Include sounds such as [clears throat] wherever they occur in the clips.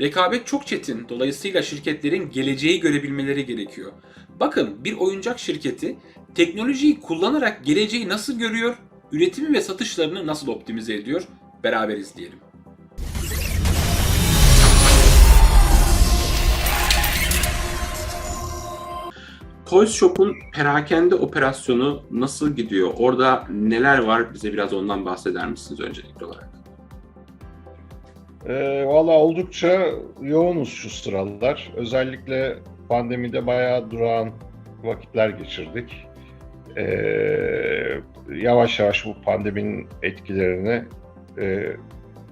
Rekabet çok çetin. Dolayısıyla şirketlerin geleceği görebilmeleri gerekiyor. Bakın bir oyuncak şirketi teknolojiyi kullanarak geleceği nasıl görüyor, üretimi ve satışlarını nasıl optimize ediyor? Beraber izleyelim. Toys Shop'un perakende operasyonu nasıl gidiyor? Orada neler var? Bize biraz ondan bahseder misiniz öncelikli olarak? E, Valla oldukça yoğunuz şu sıralar. Özellikle pandemide bayağı durağan vakitler geçirdik. E, yavaş yavaş bu pandeminin etkilerini e,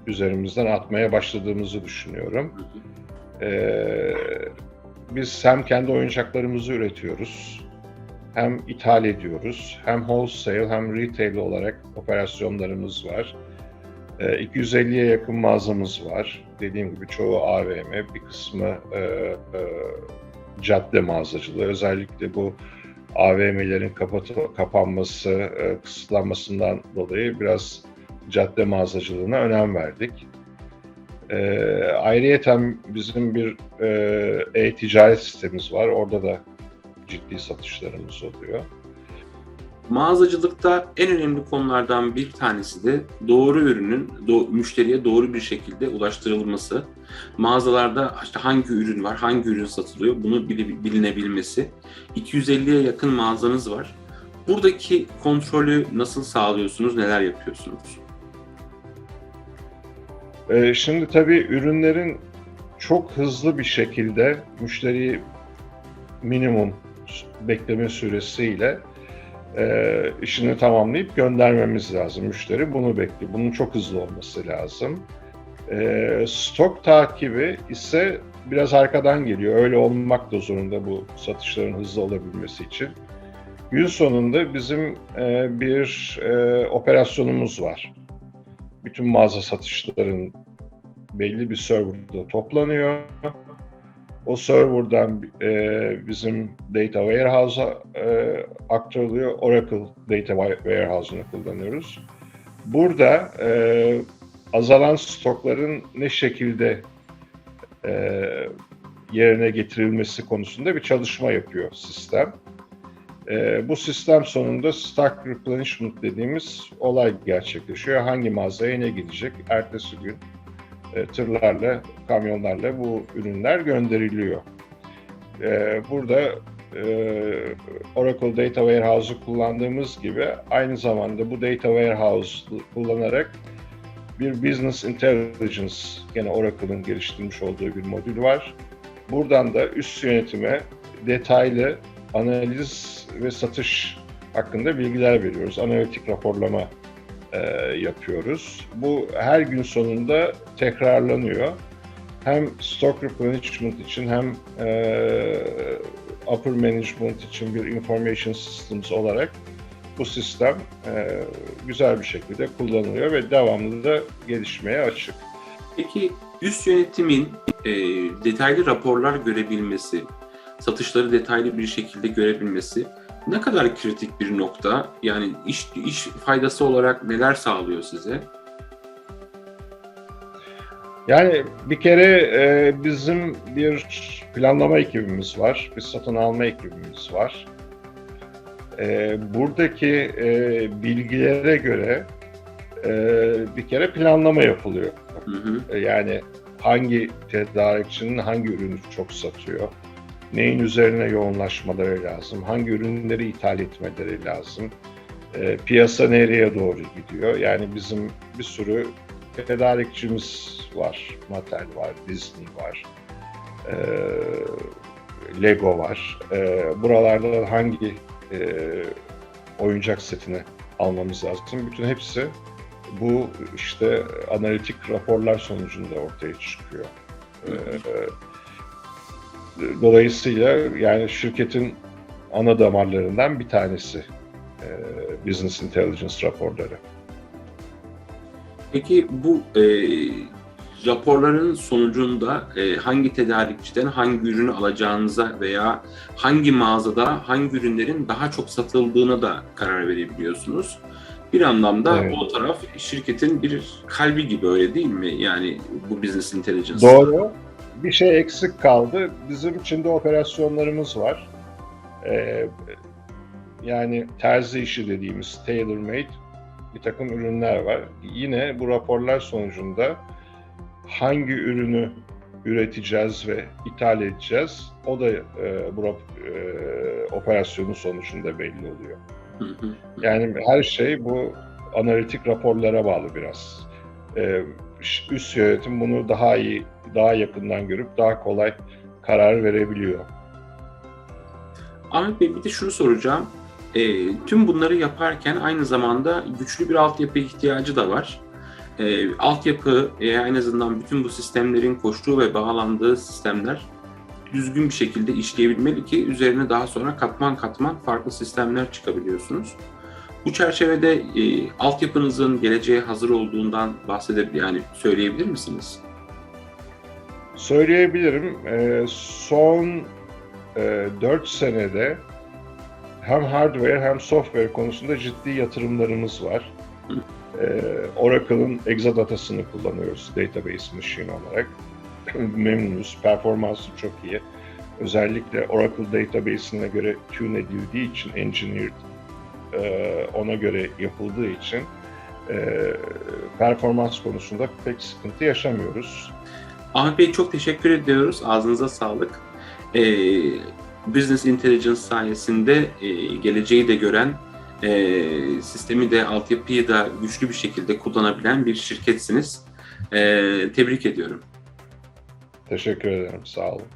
üzerimizden atmaya başladığımızı düşünüyorum. E, biz hem kendi oyuncaklarımızı üretiyoruz, hem ithal ediyoruz, hem wholesale hem retail olarak operasyonlarımız var. E, 250'ye yakın mağazamız var. Dediğim gibi çoğu AVM, bir kısmı e, e, cadde mağazacılığı. Özellikle bu AVM'lerin kapatı, kapanması, e, kısıtlanmasından dolayı biraz cadde mağazacılığına önem verdik. E, ayrıyeten bizim bir e, e-ticaret sistemimiz var. Orada da ciddi satışlarımız oluyor. Mağazacılıkta en önemli konulardan bir tanesi de doğru ürünün do- müşteriye doğru bir şekilde ulaştırılması. Mağazalarda işte hangi ürün var, hangi ürün satılıyor bunu bili- bilinebilmesi. 250'ye yakın mağazanız var. Buradaki kontrolü nasıl sağlıyorsunuz, neler yapıyorsunuz? Ee, şimdi tabii ürünlerin çok hızlı bir şekilde müşteriyi minimum bekleme süresiyle e, işini tamamlayıp göndermemiz lazım. Müşteri bunu bekliyor. Bunun çok hızlı olması lazım. E, stok takibi ise biraz arkadan geliyor. Öyle olmak da zorunda bu satışların hızlı olabilmesi için. Gün sonunda bizim e, bir e, operasyonumuz var bütün mağaza satışların belli bir serverda toplanıyor. O serverdan e, bizim data warehouse'a e, aktarılıyor. Oracle Data Warehouse'unu kullanıyoruz. Burada e, azalan stokların ne şekilde e, yerine getirilmesi konusunda bir çalışma yapıyor sistem. E, bu sistem sonunda stock replenishment dediğimiz olay gerçekleşiyor. Hangi mağazaya ne gidecek? Ertesi gün e, tırlarla, kamyonlarla bu ürünler gönderiliyor. E, burada e, Oracle Data Warehouse'u kullandığımız gibi aynı zamanda bu Data Warehouse kullanarak bir Business Intelligence, gene Oracle'ın geliştirmiş olduğu bir modül var. Buradan da üst yönetime detaylı analiz ve satış hakkında bilgiler veriyoruz. Analitik raporlama e, yapıyoruz. Bu her gün sonunda tekrarlanıyor. Hem stock replenishment için hem e, upper management için bir information systems olarak bu sistem e, güzel bir şekilde kullanılıyor ve devamlı da gelişmeye açık. Peki üst yönetimin e, detaylı raporlar görebilmesi, satışları detaylı bir şekilde görebilmesi ne kadar kritik bir nokta? Yani iş, iş faydası olarak neler sağlıyor size? Yani bir kere e, bizim bir planlama ekibimiz var, bir satın alma ekibimiz var. E, buradaki e, bilgilere göre e, bir kere planlama yapılıyor. Hı hı. E, yani hangi tedarikçinin hangi ürünü çok satıyor, neyin üzerine yoğunlaşmaları lazım, hangi ürünleri ithal etmeleri lazım, e, piyasa nereye doğru gidiyor. Yani bizim bir sürü tedarikçimiz var, Mattel var, Disney var, e, Lego var. E, buralarda hangi e, oyuncak setini almamız lazım? Bütün hepsi bu işte analitik raporlar sonucunda ortaya çıkıyor. E, dolayısıyla yani şirketin ana damarlarından bir tanesi e, Business Intelligence raporları. Peki bu e, raporların sonucunda e, hangi tedarikçiden hangi ürünü alacağınıza veya hangi mağazada hangi ürünlerin daha çok satıldığına da karar verebiliyorsunuz. Bir anlamda Evet. o taraf şirketin bir kalbi gibi öyle değil mi? Yani bu business intelligence. Doğru. Bir şey eksik kaldı. Bizim Çin'de operasyonlarımız var. Ee, yani terzi işi dediğimiz tailor made bir takım ürünler var. Yine bu raporlar sonucunda hangi ürünü üreteceğiz ve ithal edeceğiz o da e, bu e, operasyonun sonucunda belli oluyor. Yani her şey bu analitik raporlara bağlı biraz. Ee, üst yönetim bunu daha iyi, daha yakından görüp daha kolay karar verebiliyor. Ahmet Bey bir de şunu soracağım. E, tüm bunları yaparken aynı zamanda güçlü bir altyapı ihtiyacı da var. E, altyapı e, en azından bütün bu sistemlerin koştuğu ve bağlandığı sistemler düzgün bir şekilde işleyebilmeli ki üzerine daha sonra katman katman farklı sistemler çıkabiliyorsunuz. Bu çerçevede e, altyapınızın geleceğe hazır olduğundan bahsedebilir yani söyleyebilir misiniz? Söyleyebilirim, e, son e, 4 senede hem hardware hem software konusunda ciddi yatırımlarımız var. E, Oracle'ın Exadatas'ını kullanıyoruz database machine olarak. [clears throat] Memnunuz, performansı çok iyi. Özellikle Oracle database'ine göre tune edildiği için, engineered e, ona göre yapıldığı için e, performans konusunda pek sıkıntı yaşamıyoruz. Ahmet Bey çok teşekkür ediyoruz. Ağzınıza sağlık. Ee, Business Intelligence sayesinde e, geleceği de gören, e, sistemi de, altyapıyı da güçlü bir şekilde kullanabilen bir şirketsiniz. E, tebrik ediyorum. Teşekkür ederim, sağ olun.